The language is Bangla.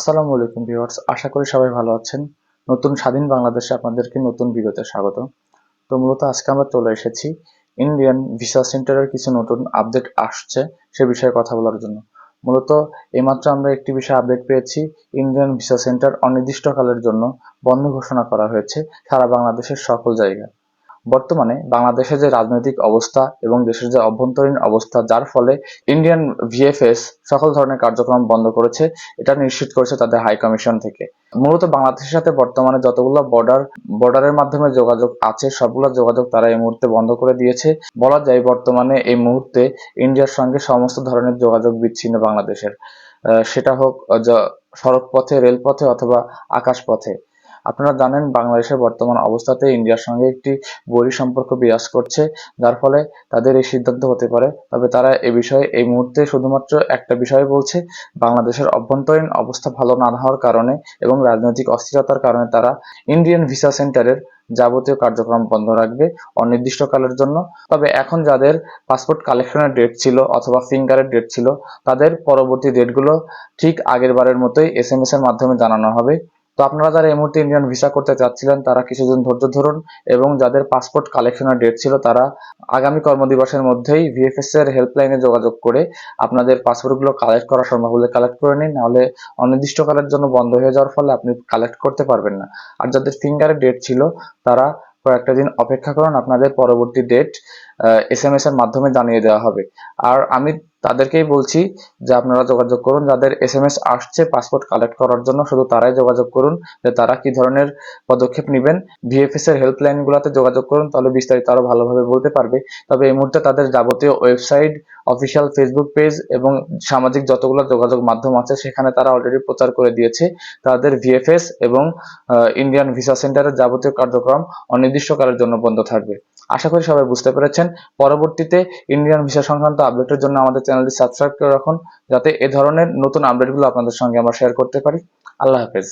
আসসালামু আলাইকুম ভিউয়ার্স, আশা করি সবাই ভালো আছেন। নতুন স্বাধীন বাংলাদেশে আপনাদেরকে নতুন ভিডিওতে স্বাগত। তো মূলত আজকে আমরা চলে এসেছি ইন্ডিয়ান ভিসা সেন্টারের কিছু নতুন আপডেট আসছে সে বিষয়ে কথা বলার জন্য। মূলত এইমাত্র আমরা একটি বিষয়ে আপডেট পেয়েছি, ইন্ডিয়ান ভিসা সেন্টার অনির্দিষ্টকালের জন্য বন্ধ ঘোষণা করা হয়েছে সারা বাংলাদেশের সকল জায়গায়। বর্তমানে বাংলাদেশের যে রাজনৈতিক অবস্থা এবং দেশের যে অভ্যন্তরীণ অবস্থা, যার ফলে ইন্ডিয়ান ভিএফএস সকল ধরনের কার্যক্রম বন্ধ করেছে, এটা নিশ্চিত করেছে তাদের হাই কমিশন থেকে। মূলত বাংলাদেশের সাথে বর্তমানে যতগুলো বর্ডার বর্ডারের মাধ্যমে যোগাযোগ আছে, সবগুলো যোগাযোগ তারা এই মুহূর্তে বন্ধ করে দিয়েছে। বলা যায় বর্তমানে এই মুহূর্তে ইন্ডিয়ার সঙ্গে সমস্ত ধরনের যোগাযোগ বিচ্ছিন্ন বাংলাদেশের। সেটা হোক সড়ক পথে রেলপথে অথবা আকাশ পথে আপনারা জানেন বাংলাদেশের বর্তমান অবস্থাতে ইন্ডিয়ার সঙ্গে একটি বৈরী সম্পর্ক বিরাজ করছে, যার ফলে তাদের এই সিদ্ধান্ত হতে পারে। তবে তারা এ বিষয়ে এই মুহূর্তে শুধুমাত্র একটা বিষয় বলছে, বাংলাদেশের অভ্যন্তরীণ অবস্থা ভালো না হওয়ার কারণে এবং রাজনৈতিক অস্থিরতার কারণে তারা ইন্ডিয়ান ভিসা সেন্টারের যাবতীয় কার্যক্রম বন্ধ রাখবে অনির্দিষ্টকালের জন্য। তবে এখন যাদের পাসপোর্ট কালেকশনের ডেট ছিল অথবা ফিঙ্গারের ডেট ছিল, তাদের পরবর্তী ডেটগুলো ঠিক আগের বারের মতোই এস এম এস এর মাধ্যমে জানানো হবে। তো আপনারা যারা এই মুহূর্তে ইন্ডিয়ান ভিসা করতে চাচ্ছিলেন তারা কিছুদিন ধৈর্য ধরুন এবং যাদের পাসপোর্ট কালেকশনের ডেট ছিল, তারা আগামী কর্মদিবসের মধ্যেই ভিএফএস এর হেল্পলাইনে যোগাযোগ করে আপনাদের পাসপোর্টগুলো কালেক্ট করা সম্ভব হলে কালেক্ট করে নিন, নাহলে অনির্দিষ্টকালের জন্য বন্ধ হয়ে যাওয়ার ফলে আপনি কালেক্ট করতে পারবেন না। আর যাদের ফিঙ্গারের ডেট ছিল, তারা কয়েকটা দিন অপেক্ষা করুন, আপনাদের পরবর্তী ডেট এস এম এস এর মাধ্যমে জানিয়ে দেওয়া হবে। আর আমি তাদেরকেই বলছি যে আপনারা যোগাযোগ করুন, যাদের এস এম এস আসছে পাসপোর্ট কালেক্ট করার জন্য, শুধু তারাই যোগাযোগ করুন, যে তারা কি ধরনের পদক্ষেপ নেবেন। ভিএফএস এর হেল্পলাইন গুলাতে যোগাযোগ করুন, তাহলে বিস্তারিত আরও ভালোভাবে বলতে পারবে। তবে এই মুহূর্তে তাদের যাবতীয় ওয়েবসাইট অফিসিয়াল ফেসবুক পেজ এবং সামাজিক যতগুলো যোগাযোগ মাধ্যম আছে, সেখানে তারা অলরেডি প্রচার করে দিয়েছে। তাদের ভিএফএস এবং ইন্ডিয়ান ভিসা সেন্টারের যাবতীয় কার্যক্রম অনির্দিষ্টকালের জন্য বন্ধ থাকবে। আশা করি সবাই বুঝতে পেরেছেন। পরবর্তীতে ইন্ডিয়ান ভিসা সংক্রান্ত আপডেটের জন্য আমাদের চ্যানেলটি সাবস্ক্রাইব করে রাখুন, যাতে এ ধরনের নতুন আপডেটগুলো আপনাদের সঙ্গে আমরা শেয়ার করতে পারি। আল্লাহ হাফেজ।